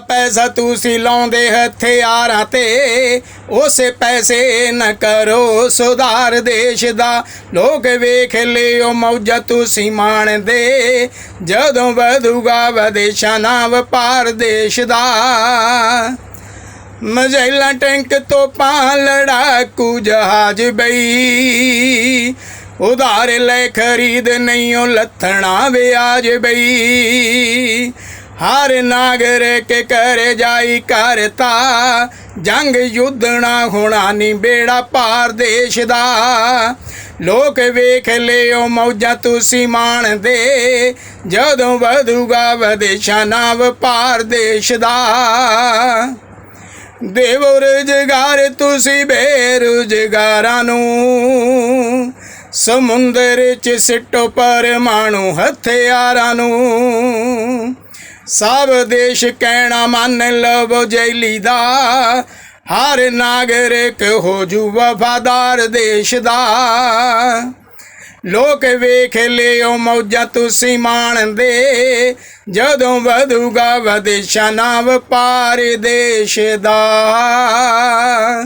ਪੈਸਾ ਤੁਸੀਂ ਲਾਉਂਦੇ ਹਥਿਆਰਾਂ ਤੇ, ਉਸੇ ਪੈਸੇ ਨਾ ਕਰੋ ਸੁਧਾਰ ਦੇਸ਼ ਦਾ। ਲੋਕ ਵੇਖ ਲਿਓ, ਮੌਜਾ ਤੁਸੀਂ ਮਾਣਦੇ। ਜਦੋਂ ਵਧੂਗਾ ਵਿਦੇਸ਼ਾਂ ਨਾਲ ਵਪਾਰ ਦੇਸ਼ ਦਾ। ਮਜ਼ੈਲਾ ਟੈਂਕ ਤੋਂ ਤੋਪਾਂ ਲੜਾਕੂ ਜਹਾਜ਼ ਬਈ। ਉਧਾਰ ਲੈ ਖਰੀਦ ਨਹੀਂ ਉਹ ਲੱਥਣਾ ਵਿਆਜ ਬਈ। ਹਰ ਨਾਗਰ ਕੇ ਕਰ ਜਾਈ ਕਰਤਾ। ਜੰਗ ਯੁੱਧਣਾ ਹੋਣਾ ਨਹੀਂ ਬੇੜਾ ਪਾਰ ਦੇਸ਼ ਦਾ। ਲੋਕ ਵੇਖ ਲਿਓ ਮੌਜਾਂ ਤੁਸੀਂ ਮਾਣਦੇ। ਜਦੋਂ ਵਧੂਗਾ ਵਿਦੇਸ਼ਾਂ ਨਾਲ ਵਪਾਰ ਦੇਸ਼ ਦਾ। ਦੇਵੋ ਰੁਜ਼ਗਾਰ ਤੁਸੀਂ ਬੇਰੁਜ਼ਗਾਰਾਂ ਨੂੰ। ਸਮੁੰਦਰ ਚ ਸਿੱਟੋ ਪਰਮਾਣੂ ਹਥਿਆਰਾਂ ਨੂੰ। ਸਭ ਦੇਸ਼ ਕਹਿਣਾ ਮੰਨ ਲਵੋ ਜੈਲੀ ਦਾ। ਹਰ ਨਾਗਰਿਕ ਹੋ ਜੂ ਵਫਾਦਾਰ ਦੇਸ਼ ਦਾ। ਲੋਕ ਵੇਖ ਲਿਓ ਮੌਜਾਂ ਤੁਸੀਂ ਮਾਣਦੇ। ਜਦੋਂ ਵਧੂਗਾ ਵਿਦੇਸ਼ਾਂ ਨਾ ਵਪਾਰ ਦੇਸ਼ ਦਾ।